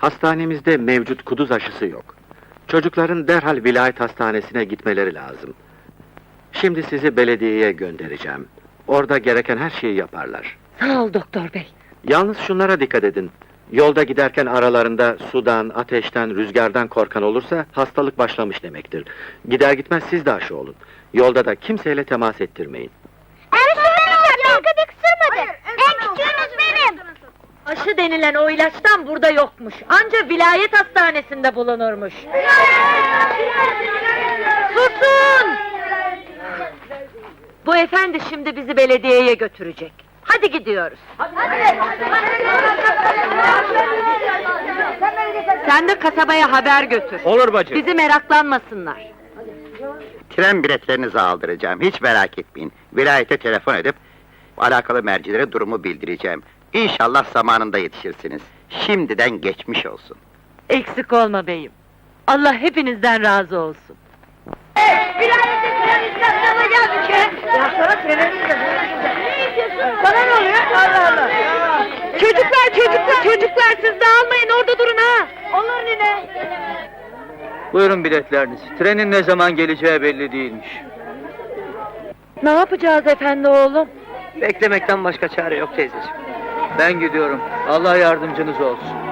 Hastanemizde mevcut kuduz aşısı yok. Çocukların derhal vilayet hastanesine gitmeleri lazım. Şimdi sizi belediyeye göndereceğim. Orada gereken her şeyi yaparlar. Sağ ol doktor bey. Yalnız şunlara dikkat edin. Yolda giderken aralarında sudan, ateşten, rüzgardan korkan olursa hastalık başlamış demektir. Gider gitmez siz de aşı olun. Yolda da kimseyle temas ettirmeyin. Denilen o ilaçtan burada yokmuş. Anca vilayet hastanesinde bulunurmuş. Susun! Bu efendi şimdi bizi belediyeye götürecek. Hadi gidiyoruz. Sen de kasabaya haber götür. Olur bacı. Bizi meraklanmasınlar. Tren biletlerinizi aldıracağım. Hiç merak etmeyin. Vilayete telefon edip alakalı mercilere durumu bildireceğim. İnşallah zamanında yetişirsiniz. Şimdiden geçmiş olsun. Eksik olma beyim. Allah hepinizden razı olsun. Bana ne oluyor? Allah Allah. Çocuklar, çocuklar, çocuklar siz dağılmayın orada durun ha. Olur nine. Buyurun biletleriniz. Trenin ne zaman geleceği belli değilmiş. Ne yapacağız efendi oğlum? Beklemekten başka çare yok teyzeciğim. Ben gidiyorum. Allah yardımcınız olsun.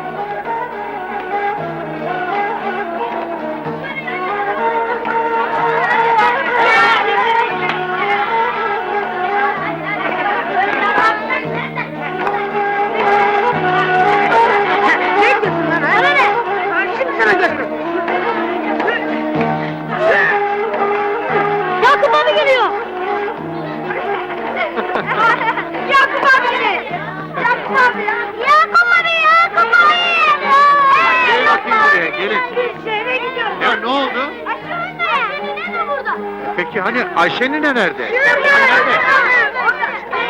Gelin. Biz şehre gidiyoruz. Ya ne oldu? Aşkım ne? Ne de burada? Peki hani Ayşe nine nerede? Nerede?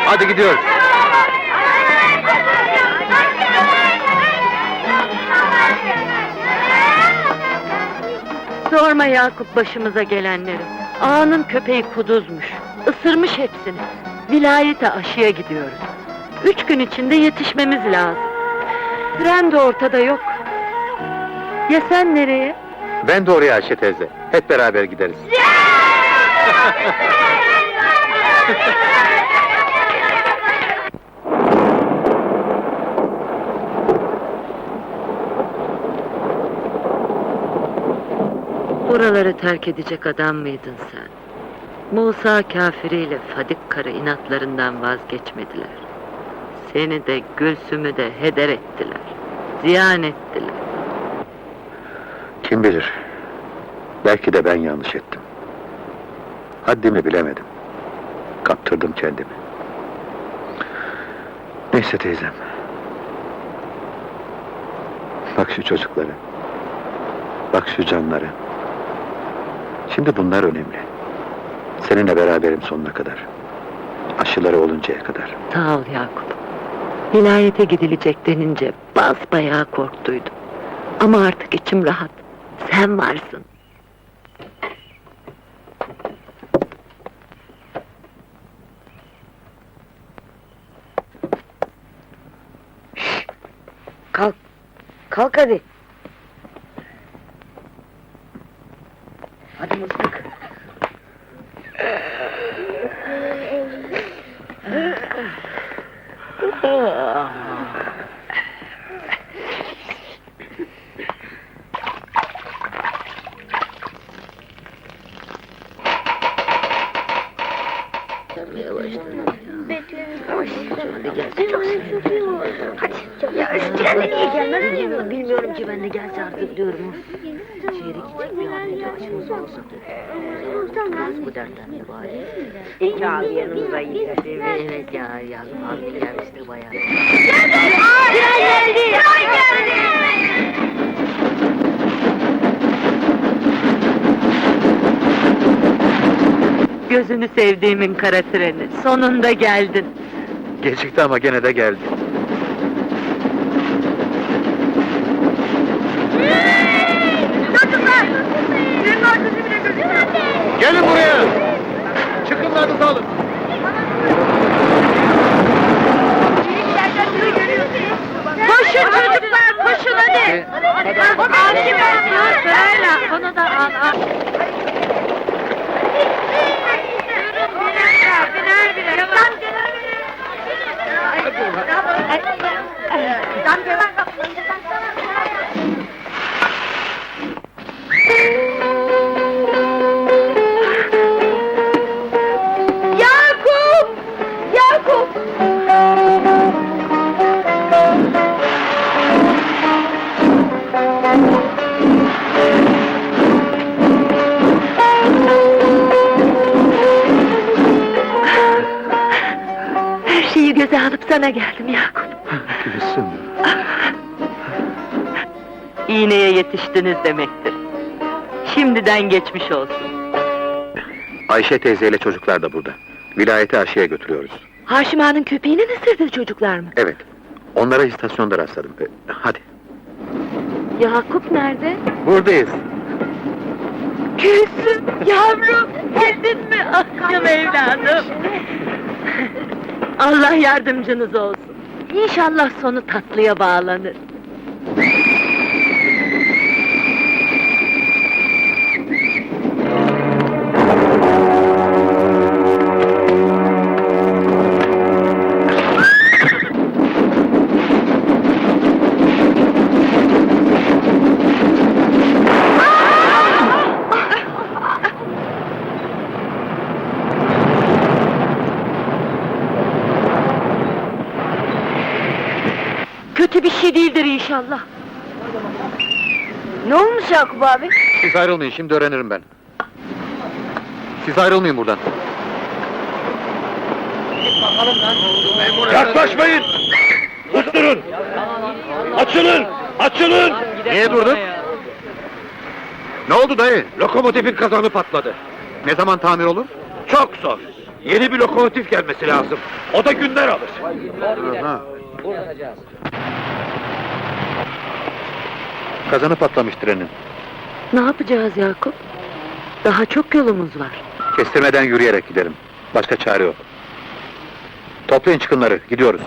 Hadi gidiyoruz. Sorma Yakup başımıza gelenleri. Ağanın köpeği kuduzmuş. Isırmış hepsini. Vilayete aşıya gidiyoruz. Üç gün içinde yetişmemiz lazım. Tren de ortada yok. Ya sen nereye? Ben de oraya Ayşe teyze. Hep beraber gideriz. Buraları terk edecek adam mıydın sen? Musa kafiriyle Fadik karı inatlarından vazgeçmediler. Seni de Gülsüm'ü de heder ettiler. Ziyan ettiler. Kim bilir? Belki de ben yanlış ettim. Haddimi bilemedim. Kaptırdım kendimi. Neyse teyzem. Bak şu çocuklara. Bak şu canlara. Şimdi bunlar önemli. Seninle beraberim sonuna kadar. Aşıları oluncaya kadar. Sağ ol Yakup. Vilayete gidilecek denince basbayağı korktuydum. Ama artık içim rahat. Sen varsın. Kalk. Kalk hadi. Hadi mıstık. Ya eskiden de niye gelmez mi? Bilmiyorum ki ben de gelse artık diyorum. Şehre gidecek bir hamle açımız olsun. Biraz bu dertten de bari. İlk abi yanımıza gitti. Evet ya, ya abi gelmiştir bayağı. Geldi! Tren geldi! Gözünü sevdiğimin kara treni. Sonunda geldin. Gecikti ama gene de geldi. Çocuklar! Trenin arkası bile gözükmüyor. Gelin buraya. Çıkın lan alın. Her şeyi göze alıp sana geldim Yakup. Gülsüm. İğneye yetiştiniz demektir. Şimdiden geçmiş olsun. Ayşe teyzeyle çocuklar da burada. Vilayeti aşıya götürüyoruz. Haşim Ağa'nın köpeğini ısırdı çocuklar mı? Evet. Onlara istasyonda rastladım. Ee, hadi. Yakup nerede? Buradayız. Gülsüm, yavrum, geldin mi? Ah canım evladım. Allah yardımcınız olsun. İnşallah sonu tatlıya bağlanır. Kötü bir şey değildir inşallah. Ne olmuş Yakup abi? Siz ayrılmayın, şimdi öğrenirim ben. Siz ayrılmayın buradan. Yaklaşmayın! Susturun! Açılın! Açılın! Niye durdun? Ne oldu dayı? Lokomotifin kazanı patladı. Ne zaman tamir olur? Çok zor. Yeni bir lokomotif gelmesi lazım. O da günler alır. Ha. Kazanı patlamış trenin. Ne yapacağız Yakup? Daha çok yolumuz var. Kestirmeden yürüyerek gidelim. Başka çare yok. Toplayın çıkınları, gidiyoruz.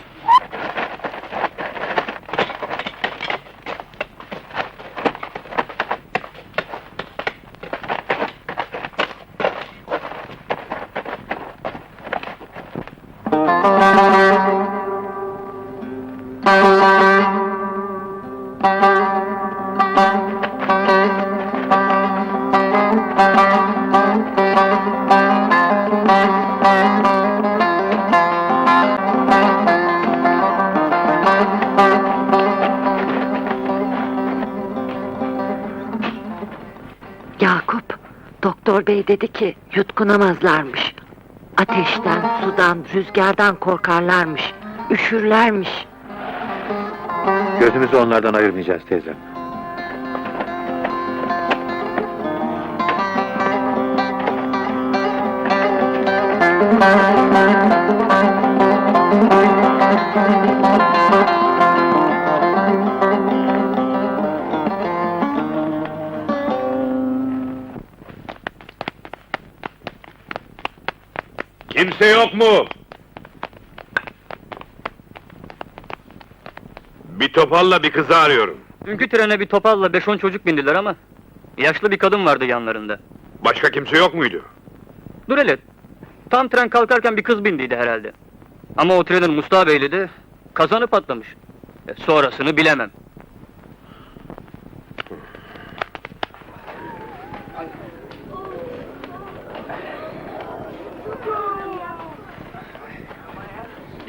Bey dedi ki yutkunamazlarmış. Ateşten, sudan, rüzgardan korkarlarmış. Üşürlermiş. Gözümüzü onlardan ayırmayacağız teyzem. Yok mu? Bir topalla bir kızı arıyorum. Dünkü trene bir topalla 5-10 çocuk bindiler ama... ...yaşlı bir kadın vardı yanlarında. Başka kimse yok muydu? Dur hele, tam tren kalkarken bir kız bindiydi herhalde. Ama o trenin Mustafa Beyli de kazanı patlamış. E, sonrasını bilemem.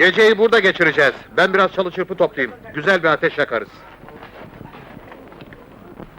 Geceyi burada geçireceğiz. Ben biraz çalı çırpı toplayayım. Güzel bir ateş yakarız.